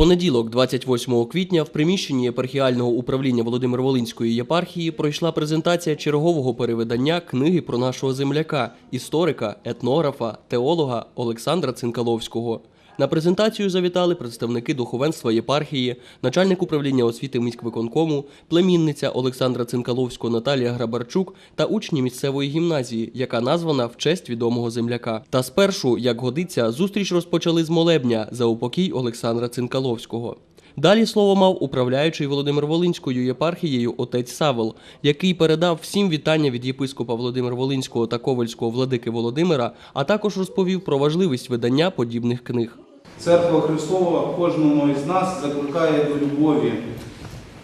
понеділок, 28 квітня, в приміщенні єпархіального управління Володимир-Волинської єпархії пройшла презентація чергового перевидання книги про нашого земляка, історика, етнографа, теолога Олександра Цинкаловського. На презентацію завітали представники духовенства єпархії, начальник управління освіти міськвиконкому, племінниця Олександра Цинкаловського Наталія Грабарчук та учні місцевої гімназії, яка названа в честь відомого земляка. Та спершу, як годиться, зустріч розпочали з молебня за упокій Олександра Цинкаловського. Далі слово мав управляючий Володимир Волинською єпархією отець Савол, який передав всім вітання від єпископа Володимир Волинського та Ковальського владики Володимира, а також розповів про важливість видання подібних книг. Церква Христова кожному із нас закликає до любові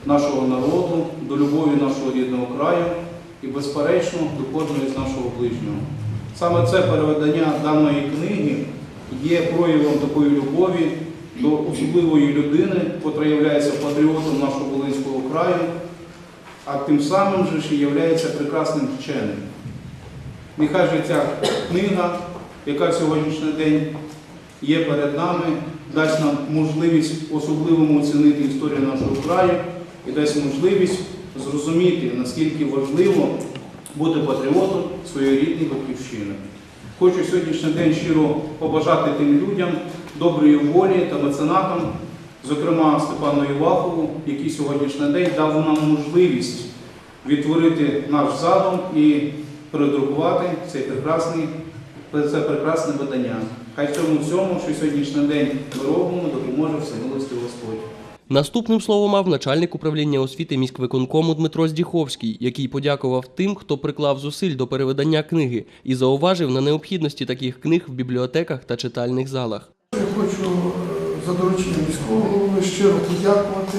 нашого народу, до любові нашого рідного краю і, безперечно, до кожного із нашого ближнього. Саме це переведення даної книги є проявом такої любові до особливої людини, котра є патріотом нашого Волинського краю, а тим самим же і є прекрасним вченим. Нехай же ця книга, яка в сьогоднішній день є перед нами, дасть нам можливість особливому оцінити історію нашого краю і дасть можливість зрозуміти, наскільки важливо бути патріотом своєї рідної батьківщини. Хочу сьогоднішній день щиро побажати тим людям доброї волі та меценатам, зокрема Степану Івахову, який сьогоднішній день дав нам можливість відтворити наш задум і передрукувати цей прекрасний, це прекрасне видання. Хай в цьому всьому, що сьогоднішній день ми робимо, допоможе всемилости Господь. Наступним слово мав начальник управління освіти міськвиконкому Дмитро Здіховський, який подякував тим, хто приклав зусиль до перевидання книги і зауважив на необхідності таких книг в бібліотеках та читальних залах. Я хочу е, за дорученням міського голови щиро подякувати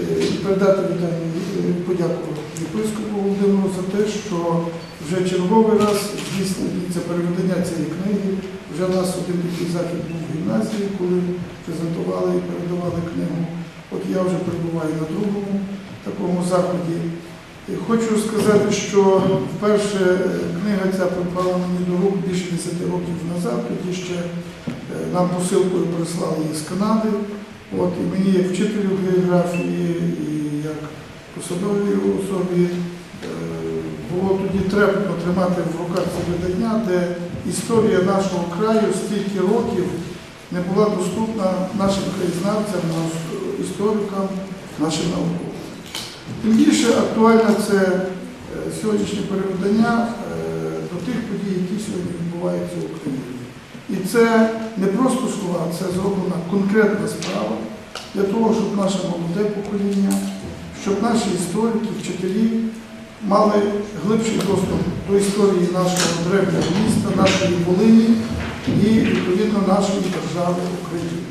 е, і передати вітання е, подяку єпископу Володимиру за те, що вже черговий раз здійснюється переведення цієї книги. Вже в нас один такий захід був в гімназії, коли презентували і передавали книгу. От я вже перебуваю на другому такому заході. Хочу сказати, що вперше е, книга ця припала мені до рук більше 10 років назад, тоді ще е, нам посилкою прислали її з Канади. От, і мені як вчителю географії і як посадовій особі е, було тоді трепетно тримати в руках це видання, де історія нашого краю стільки років не була доступна нашим краєзнавцям, історикам, нашим науковцям. Тим більше актуальне це е, сьогоднішнє переведення е, до тих подій, які сьогодні відбуваються в Україні. І це не просто слова, це зроблена конкретна справа для того, щоб наше молоде покоління, щоб наші історики, вчителі мали глибший доступ до історії нашого древнього міста, нашої Волині і відповідно нашої держави України.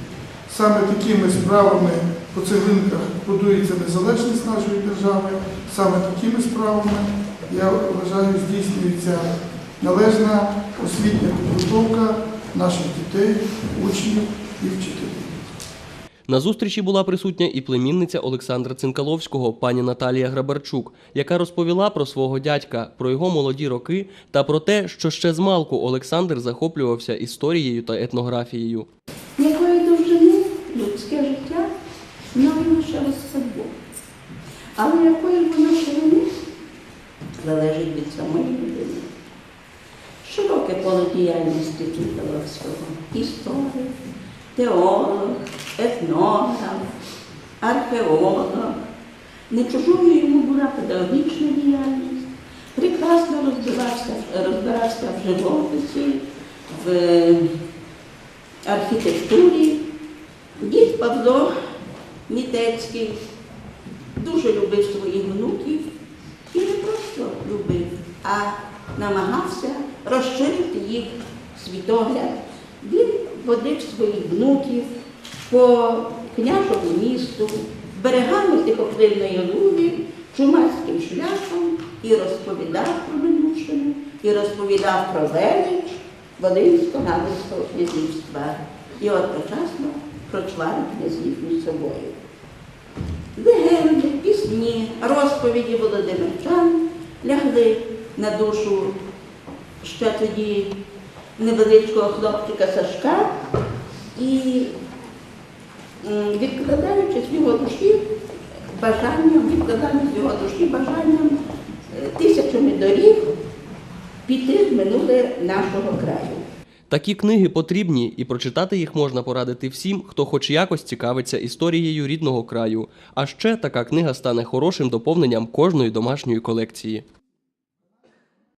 Саме такими справами по цеглинках будується незалежність нашої держави, саме такими справами, я вважаю, здійснюється належна освітня підготовка наших дітей, учнів і вчителів. На зустрічі була присутня і племінниця Олександра Цинкаловського, пані Наталія Грабарчук, яка розповіла про свого дядька, про його молоді роки та про те, що ще з малку Олександр захоплювався історією та етнографією. Якої довжини людське життя знає лише Господь. Але якої воно ширини залежить від самої людини. Широке поле діяльності Цінкаловського. Історик, теолог, етнограф, археолог. Не чужою йому була педагогічна діяльність. Прекрасно розбирався, розбирався в живописі, в архітектурі. Дід Павло Мітецький дуже любив своїх внуків і не просто любив, а намагався розширити їх світогляд. Він водив своїх внуків по княжому місту, берегами тихопливної луги, чумацьким шляхом і розповідав про минувшину, і розповідав про велич Волинсько-Галицького князівства і одночасно про чвари князів між собою. Легенди, пісні, розповіді володимирчан лягли на душу ще тоді невеличкого хлопчика Сашка, і відкладаючи з його душі бажанням, відкладаючи з душі бажанням е, тисячами доріг піти в минуле нашого краю. Такі книги потрібні, і прочитати їх можна порадити всім, хто хоч якось цікавиться історією рідного краю. А ще така книга стане хорошим доповненням кожної домашньої колекції.